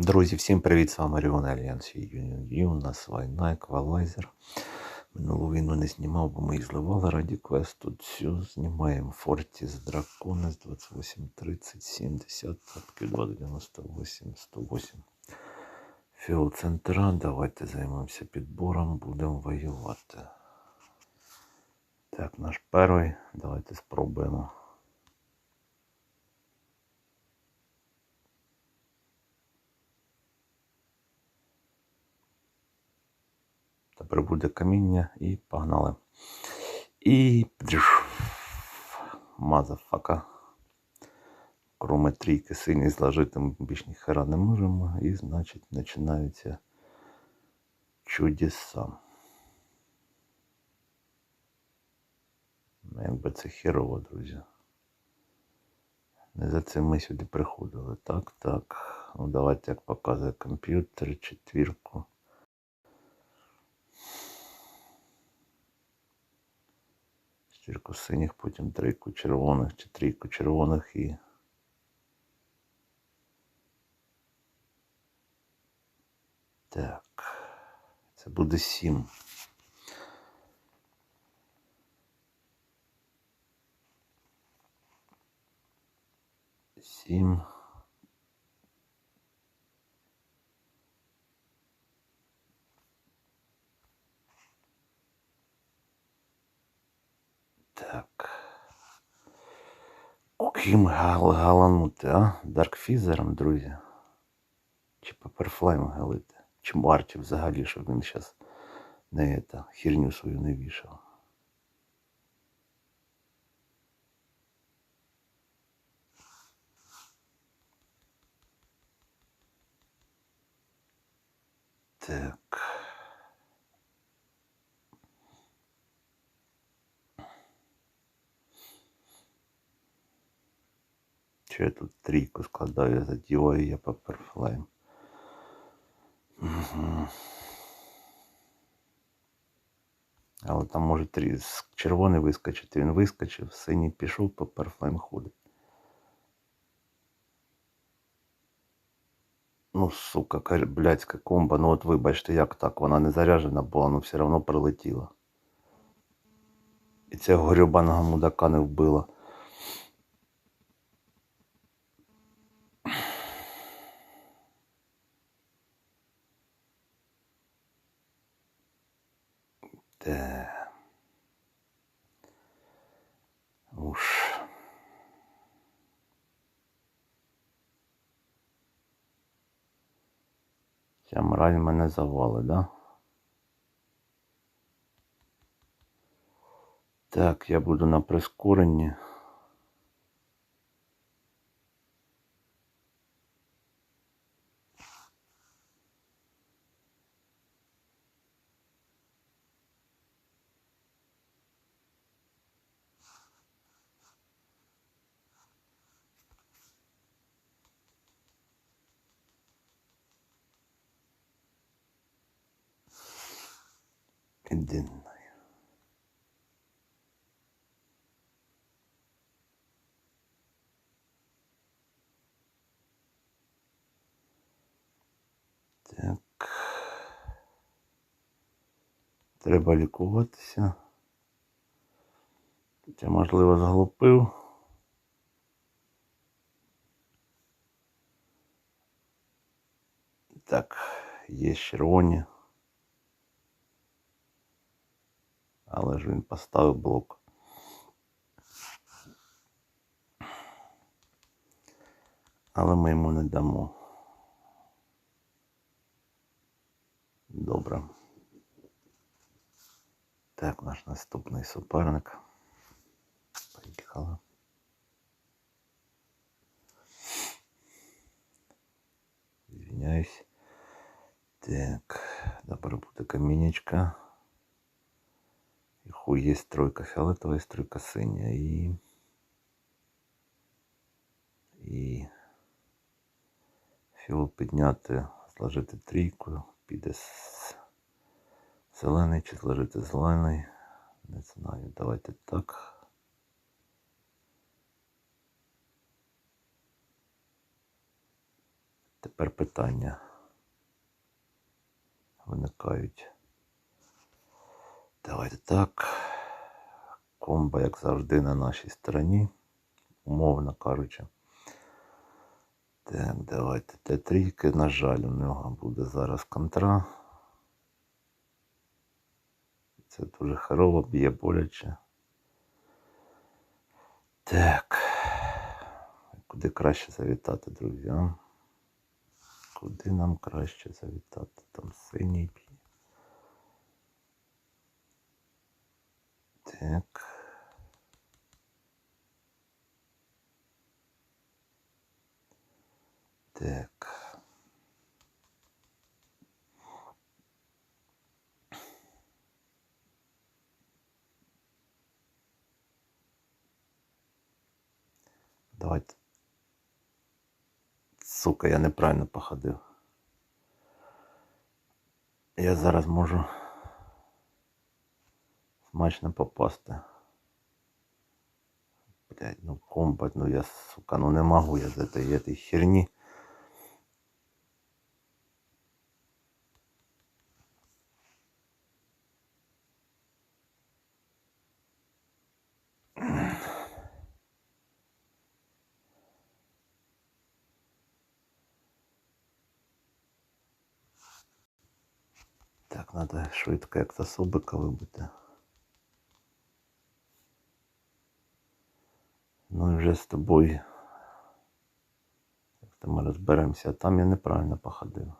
Друзі, всім привіт! З вами Ріон Альянс Юніон. У нас війна, еквалайзер. Минулу війну не знімав, бо ми їх зливали раді квесту. Цю знімаємо Фортіс Драконес 28, 30, 70, 298, 108. Фіоцентра. Давайте займемося підбором, будемо воювати. Так, наш перший. Давайте спробуємо. Тепер буде каміння і погнали. І мазафака. Кроме трійки синій зложити ми більш ніхера не можемо. І значить починаються чудеса. Ну, Якби це херово, друзі. Не за цим ми сюди приходили. Так, так. Ну давайте як показує комп'ютер, четвірку. Четвірку синіх, потім трійку червоних чи трійку червоних і. Так. Це буде сім. Сім. Так. Ким гал галанути, а? Даркфізером, друзі. Чи Паперфлайм галити? Чи Марті взагалі, щоб він зараз не это, херню свою не вішав. Так. Чи я тут трійку складаю, задіваю я Паперфлайм. Угу. Але там може червоний вискочити, він вискочив, синій пішов, Паперфлайм ходить. Ну, сука, блядська комба, ну от вибачте, як так, вона не заряджена була, але все одно прилетіла. І цього грюбаного мудака не вбила. Ця мораль мене завали, да? Так, я буду на прискоренні. Так. Треба лікуватися. Хоча, можливо, зглупив. Так, є червоні. Але ж він поставив блок. Але ми йому не дамо. Добре. Так, наш наступний суперник. Поїхали. Звиняюсь. Так, добре буде камінечка. І хуй є тройка фіолетова, є тройка синя. І... І... Фіол підняти, зложити трійку, піде зелений чи зложити зелений. Не знаю, давайте так. тепер питання виникають. Давайте так. Комба, як завжди, на нашій стороні. Умовно кажучи. Так, давайте Т3. На жаль, у нього буде зараз контра. Це дуже херово, б'є боляче. Так. Куди краще завітати, друзі? а? Куди нам краще завітати? Там синій б'є. Так. Так. Давайте. Сука, я неправильно походив. Я зараз можу смачно попасти. Блять, ну комбат, ну я, сука, ну не могу я з этой, этой херни. Так, надо швидко як-то собика вибити. Ну і вже з тобою. Як то ми розберемося, а там я неправильно походив.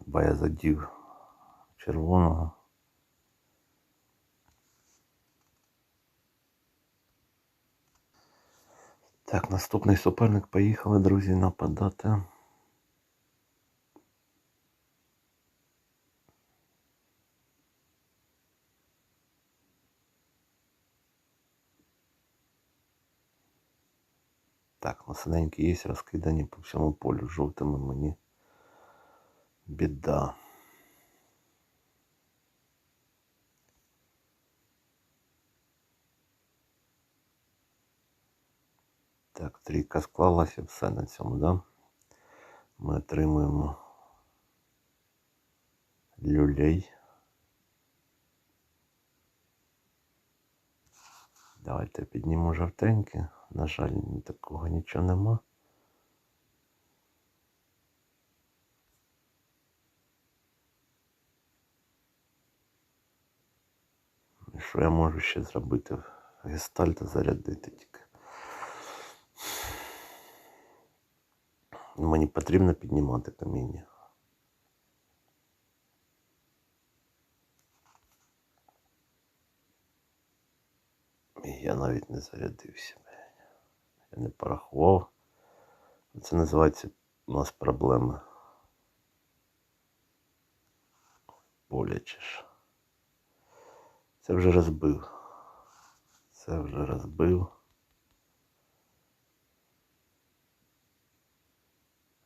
Бо я задів червоного. Так, наступний суперник. Поїхали, друзі, нападати. Так, на синенькі є розкидані по всьому полю жовтими мені. Біда. Так, трійка склалася, все на цьому, да? Ми отримуємо люлей. Давайте підніму жовтеньке. На жаль, такого нічого нема. Що я можу ще зробити? Гестальта зарядити тільки. Мені потрібно піднімати каміння. Я навіть не зарядився. Я не порахував. Це називається у нас проблеми. Боляче ж. Це вже розбив. Це вже розбив.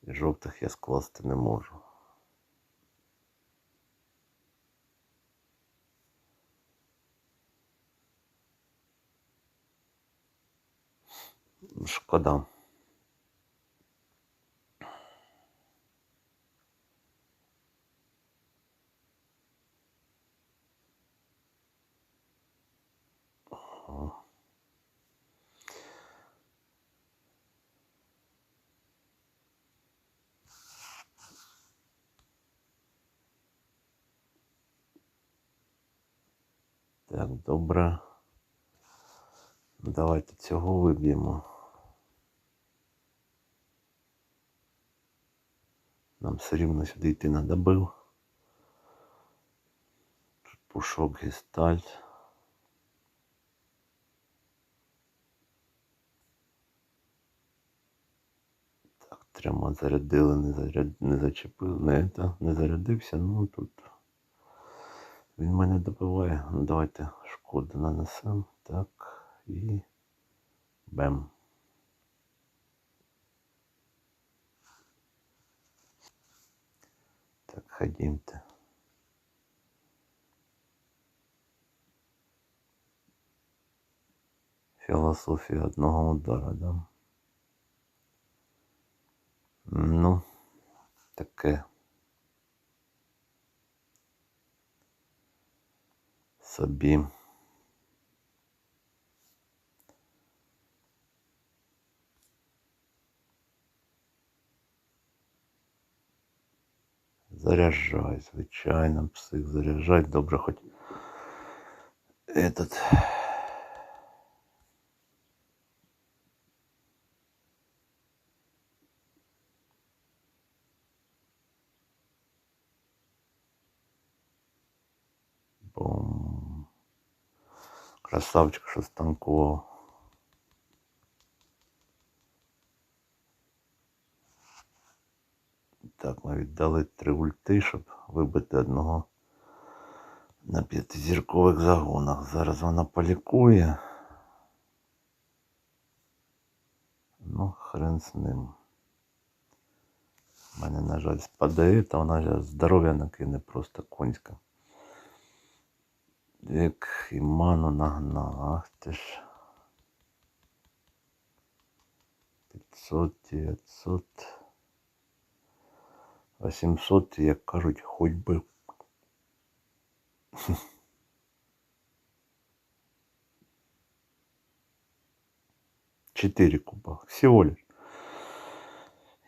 І Жовтих я скласти не можу. Шкода. Так, добре. Давайте цього виб'ємо. Нам все рівно сюди йти не добив. Тут пушок гестальт. Так, трьома зарядили, не, заряд... не зачепив, не, это, не зарядився, ну тут він мене добиває. Ну давайте шкоду нанесемо. Так, і бем. Так, ходімте. Філософія одного удара, да? Ну, таке. Собі. Заряджай, звичайно, псих заряджай. Добре, хоч этот. Бум. Красавчик, що станкував. Віддали три ульти, щоб вибити одного на п'ятизіркових загонах. Зараз вона полікує. Ну, хрен з ним. У мене, на жаль, спадає, та вона здоров'я накине просто конська. Як і ману нагнала, ах ти ж. 500, 900, А 700, як кажуть, хоч би. Чотири куба. Всього лиш.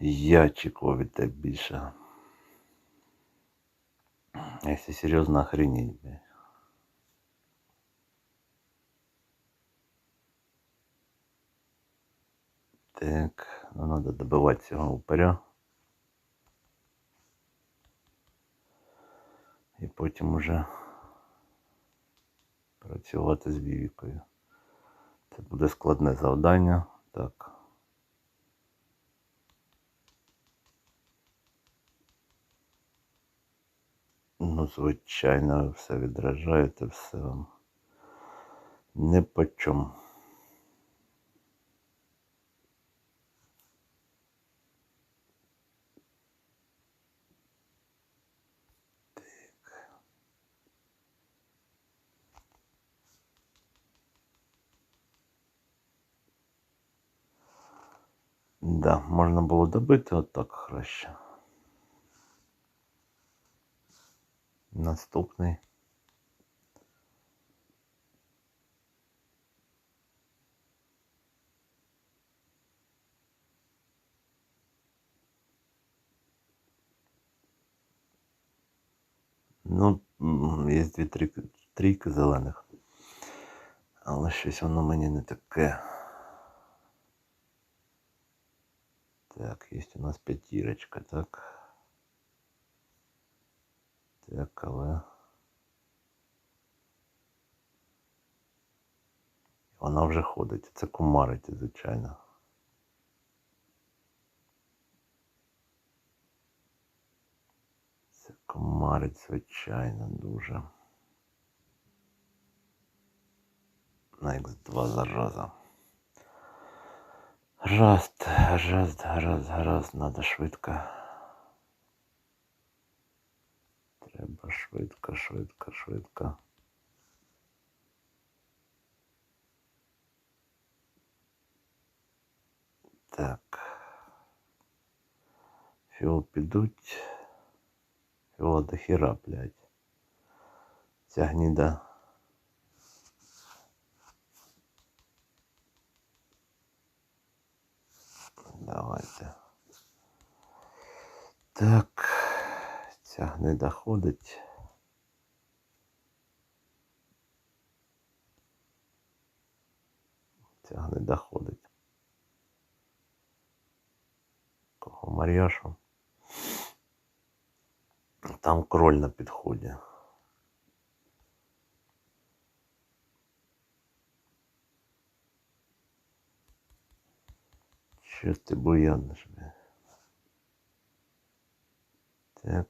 Я чеку від тебе більше. Якщо а серйозно охренеть, блядь. Так, ну надо добывать, цього упоря. І потім уже працювати з Вівікою. Це буде складне завдання. Так. Ну, звичайно, все відражаєте, все вам не по чому. Да, можна було добити отак краще. Наступний. Ну, м, є дві трійки, трійки зелених. Але щось воно мені не таке. Так, есть у нас п'ятірочка, так. Так, але. Вона вже ходить. Це кумарить, звичайно. Це кумарить, звичайно, дуже. На Х2 зараза. Гаразд, гаразд, гаразд, гаразд, надо швидко. Треба швидко, швидко, швидко. Так. Фіол підуть. Фіола до хіра, блядь. Ця гніда. Давайте. Так, ця не доходить. Ця не доходить. Кого Мар'яшу? Там кроль на підході. Що ти буяниш? бля? Так.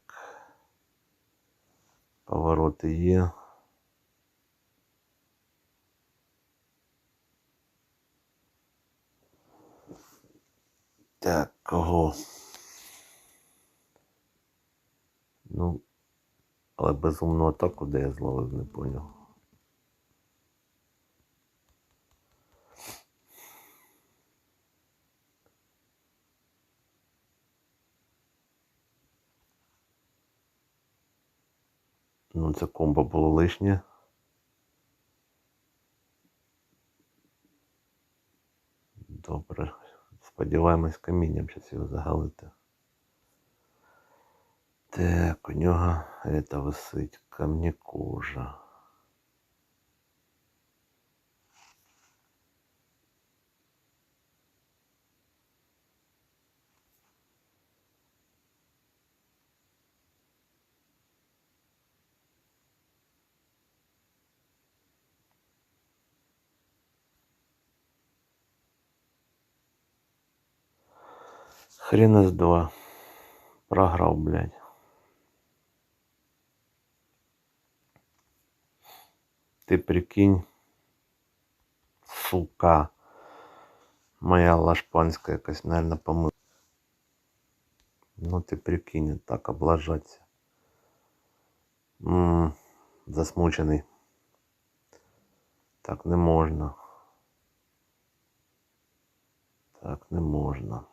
Повороти є. Так, кого? Ну, але безумну атаку, де я зловив, не поняв. Ну, це комбо було лишнє. Добре. Сподіваємось камінням зараз його загалити. Так, у нього это висить камнякожа. Хрена з два. Програв, блядь. Ти прикинь, сука. Моя лашпанська якась, наверное, помила. Ну ти прикинь, так облажаться. М, засмучений. Так не можна. Так не можна.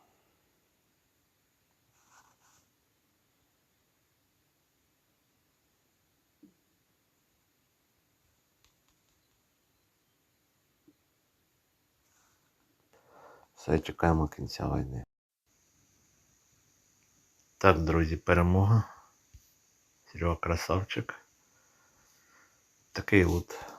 Все, чекаємо кінця війни. Так, друзі, перемога. Серега красавчик. Такий от